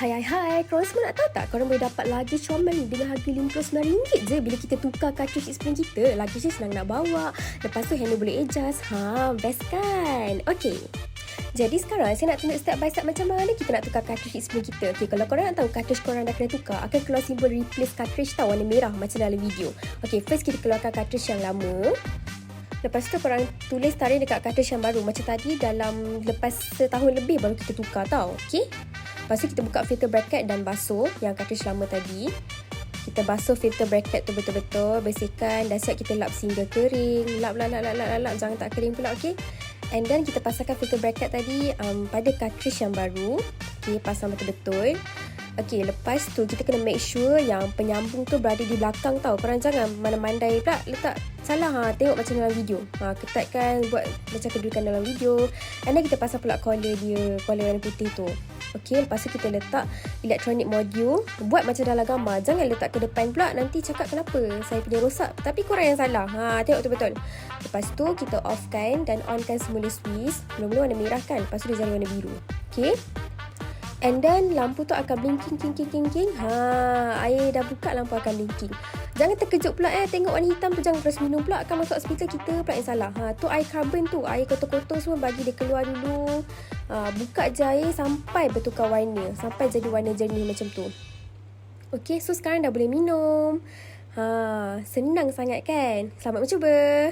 Hai hai hai, korang semua nak tahu tak korang boleh dapat luggage Xiaomi ni dengan harga RM59 je bila kita tukar cartridge spring kita. Luggage ni senang nak bawa. Lepas tu handle boleh adjust. Ha, best kan? Okay. Jadi sekarang saya nak tunjuk step by step macam mana kita nak tukar cartridge spring kita. Okay, kalau korang nak tahu cartridge korang dah kena tukar, akan keluar simbol replace cartridge tau warna merah macam dalam video. Okay, first kita keluarkan cartridge yang lama. Lepas tu korang tulis tarikh dekat cartridge yang baru. Macam tadi dalam lepas setahun lebih baru kita tukar tau. Okay? Lepas tu kita buka filter bracket dan basuh yang cartridge lama tadi. Kita basuh filter bracket tu betul-betul. Bersihkan dan siap kita lap sehingga kering. Lap, lap, lap, lap, lap, lap. Jangan tak kering pula, okay? And then kita pasangkan filter bracket tadi um, pada cartridge yang baru. Okay, pasang betul-betul. Okay, lepas tu kita kena make sure yang penyambung tu berada di belakang tau. Korang jangan mana-mandai pula letak salah ha. Tengok macam dalam video. Ha, ketatkan buat macam kedudukan dalam video. And then kita pasang pula collar dia, collar warna putih tu. Okay, lepas tu kita letak electronic module. Buat macam dalam gambar. Jangan letak ke depan pula. Nanti cakap kenapa saya punya rosak. Tapi korang yang salah. Ha, tengok tu betul. Lepas tu kita offkan dan onkan semula switch. Mula-mula warna merah kan. Lepas tu dia jadi warna biru. Okay. And then lampu tu akan blinking king king king king. Ha, air dah buka lampu akan blinking. Jangan terkejut pula eh tengok warna hitam tu jangan terus minum pula akan masuk hospital kita pula yang salah. Ha, tu air carbon tu, air kotor-kotor semua bagi dia keluar dulu. Ha, buka je air sampai bertukar warna, sampai jadi warna jernih macam tu. Okey, so sekarang dah boleh minum. Ha, senang sangat kan? Selamat mencuba.